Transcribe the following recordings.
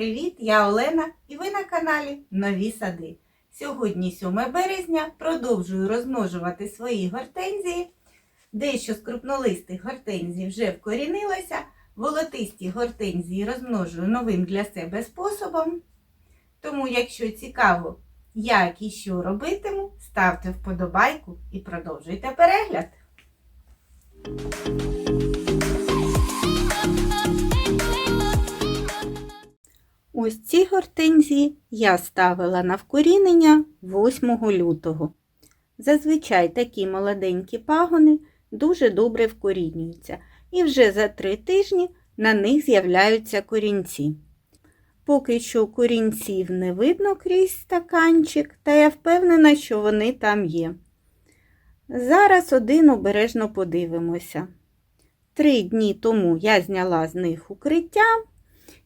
привіт! Я Олена і ви на каналі Нові Сади. Сьогодні 7 березня продовжую розмножувати свої гортензії. Дещо з крупнолистих гортензій вже вкорінилося. Волотисті гортензії розмножую новим для себе способом. Тому, якщо цікаво, як і що робитиму, ставте вподобайку і продовжуйте перегляд. Ось ці гортензії я ставила на вкорінення 8 лютого. Зазвичай такі молоденькі пагони дуже добре вкорінюються, і вже за 3 тижні на них з'являються корінці. Поки що корінців не видно крізь стаканчик, та я впевнена, що вони там є. Зараз один обережно подивимося. Три дні тому я зняла з них укриття.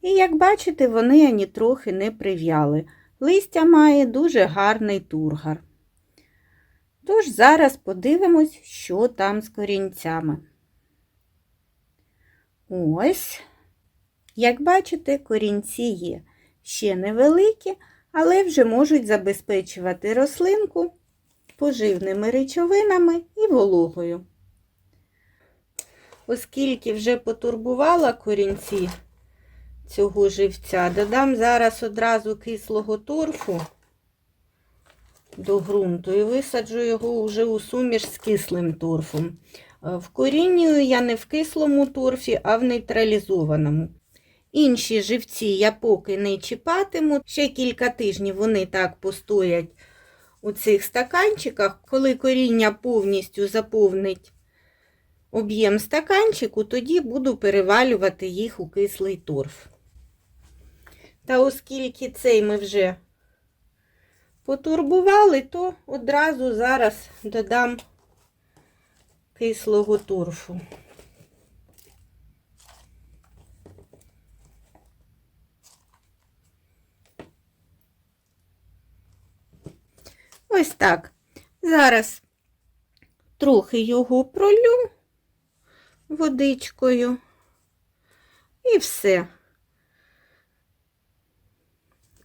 І, як бачите, вони ані трохи не прив'яли. Листя має дуже гарний тургар. Тож зараз подивимось, що там з корінцями. Ось, як бачите, корінці є ще невеликі, але вже можуть забезпечувати рослинку поживними речовинами і вологою. Оскільки вже потурбувала корінці, цього живця. Додам зараз одразу кислого торфу до ґрунту і висаджу його вже у суміш з кислим торфом. Е, Вкорінюю я не в кислому торфі, а в нейтралізованому. Інші живці я поки не чіпатиму. Ще кілька тижнів вони так постоять у цих стаканчиках. Коли коріння повністю заповнить об'єм стаканчику, тоді буду перевалювати їх у кислий торф. Та оскільки цей ми вже потурбували, то одразу зараз додам кислого торфу. Ось так. Зараз трохи його пролю водичкою і все.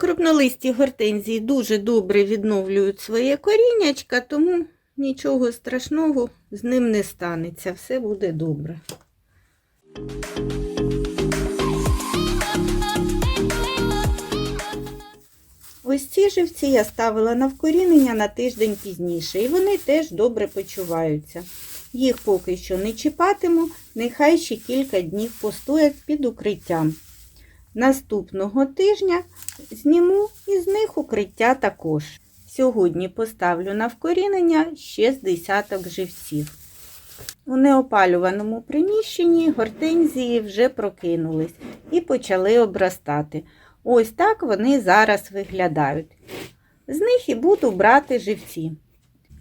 Крупнолисті гортензії дуже добре відновлюють своє коріннячка, тому нічого страшного з ним не станеться. Все буде добре. Ось ці живці я ставила на вкорінення на тиждень пізніше, і вони теж добре почуваються. Їх поки що не чіпатиму, нехай ще кілька днів постоять під укриттям. Наступного тижня зніму із них укриття також. Сьогодні поставлю на вкорінення ще з десяток живців. У неопалюваному приміщенні гортензії вже прокинулись і почали обростати. Ось так вони зараз виглядають. З них і буду брати живці.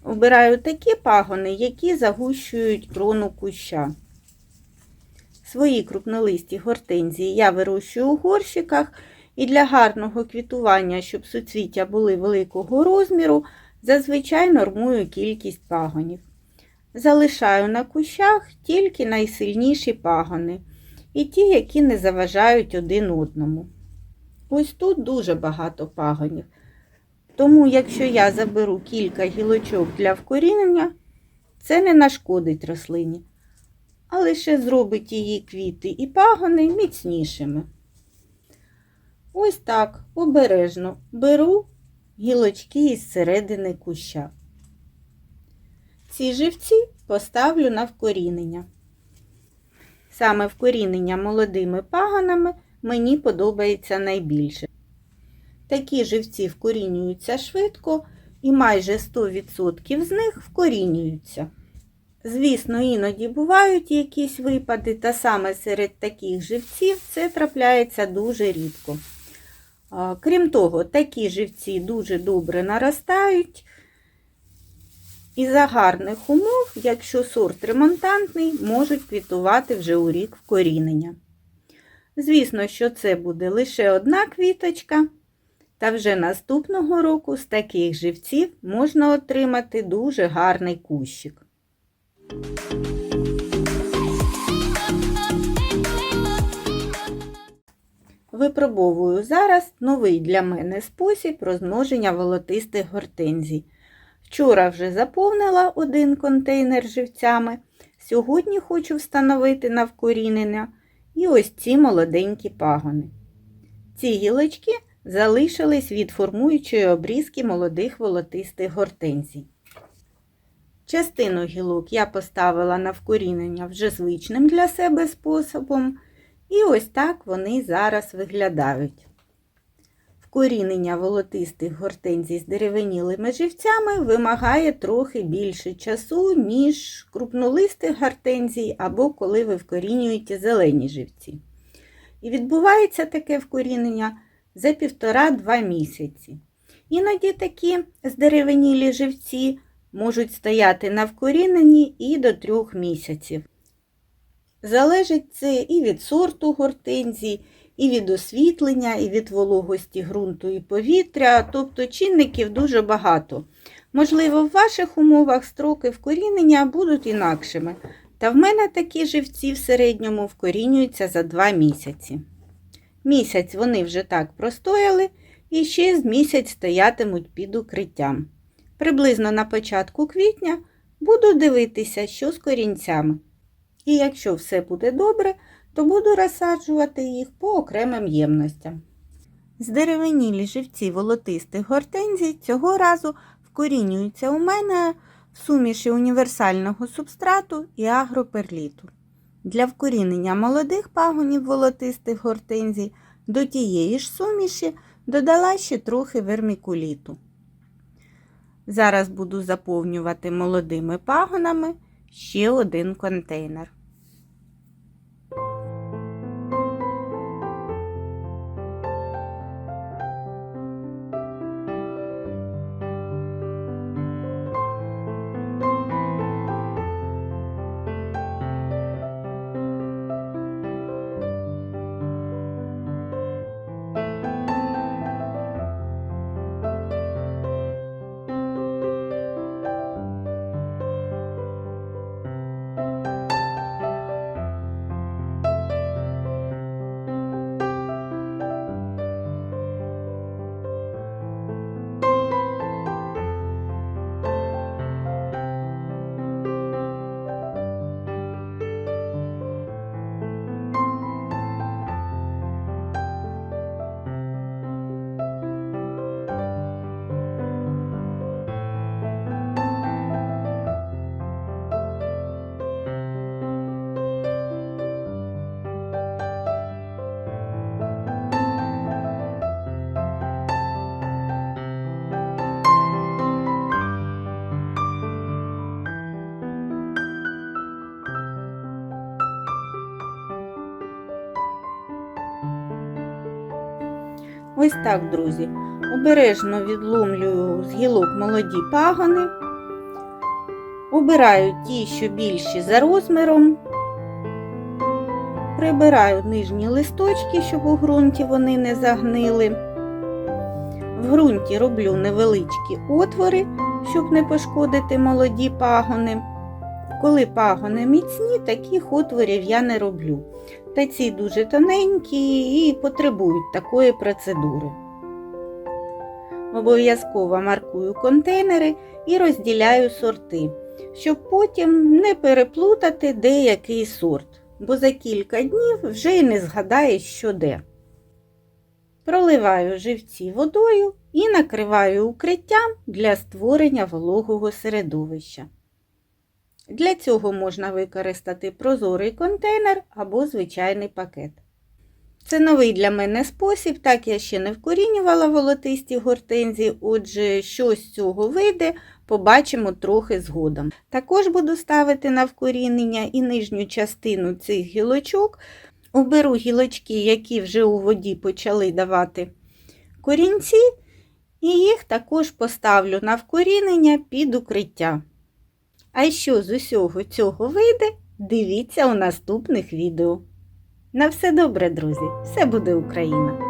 Обираю такі пагони, які загущують крону куща. Свої крупнолисті гортензії я вирощую у горщиках і для гарного квітування, щоб суцвіття були великого розміру, зазвичай нормую кількість пагонів. Залишаю на кущах тільки найсильніші пагони і ті, які не заважають один одному. Ось тут дуже багато пагонів. Тому, якщо я заберу кілька гілочок для вкорінення, це не нашкодить рослині а лише зробить її квіти і пагони міцнішими. Ось так обережно беру гілочки із середини куща. Ці живці поставлю на вкорінення. Саме вкорінення молодими пагонами мені подобається найбільше. Такі живці вкорінюються швидко і майже 100% з них вкорінюються. Звісно, іноді бувають якісь випади, та саме серед таких живців це трапляється дуже рідко. Крім того, такі живці дуже добре наростають. І за гарних умов, якщо сорт ремонтантний, можуть квітувати вже у рік вкорінення. Звісно, що це буде лише одна квіточка, та вже наступного року з таких живців можна отримати дуже гарний кущик. Випробовую зараз новий для мене спосіб розмноження волотистих гортензій. Вчора вже заповнила один контейнер живцями. Сьогодні хочу встановити на вкорінення і ось ці молоденькі пагони. Ці гілочки залишились від формуючої обрізки молодих волотистих гортензій. Частину гілок я поставила на вкорінення вже звичним для себе способом, і ось так вони зараз виглядають. Вкорінення волотистих гортензій з деревенілими живцями вимагає трохи більше часу, ніж крупнолистих гортензій або коли ви вкорінюєте зелені живці. І відбувається таке вкорінення за 1,5-2 місяці. Іноді такі здеревенілі живці можуть стояти на вкоріненні і до 3 місяців. Залежить це і від сорту гортензій, і від освітлення, і від вологості ґрунту і повітря, тобто чинників дуже багато. Можливо, в ваших умовах строки вкорінення будуть інакшими, та в мене такі живці в середньому вкорінюються за 2 місяці. Місяць вони вже так простояли і ще з місяць стоятимуть під укриттям. Приблизно на початку квітня буду дивитися, що з корінцями. І якщо все буде добре, то буду розсаджувати їх по окремим ємностям. Здеревенілі живці волотистих гортензій цього разу вкорінюються у мене в суміші універсального субстрату і агроперліту. Для вкорінення молодих пагонів волотистих гортензій до тієї ж суміші додала ще трохи вермікуліту. Зараз буду заповнювати молодими пагонами ще один контейнер. Ось так, друзі. Обережно відломлюю з гілок молоді пагони. Обираю ті, що більші за розміром. Прибираю нижні листочки, щоб у ґрунті вони не загнили. В ґрунті роблю невеличкі отвори, щоб не пошкодити молоді пагони. Коли пагони міцні, таких отворів я не роблю. Та ці дуже тоненькі і потребують такої процедури. Обов'язково маркую контейнери і розділяю сорти, щоб потім не переплутати деякий сорт, бо за кілька днів вже й не згадаєш, що де. Проливаю живці водою і накриваю укриттям для створення вологого середовища. Для цього можна використати прозорий контейнер або звичайний пакет. Це новий для мене спосіб, так я ще не вкорінювала волотисті гортензії, отже, що з цього вийде, побачимо трохи згодом. Також буду ставити на вкорінення і нижню частину цих гілочок. Оберу гілочки, які вже у воді почали давати корінці, і їх також поставлю на вкорінення під укриття. А що з усього цього вийде, дивіться у наступних відео. На все добре, друзі! Все буде Україна!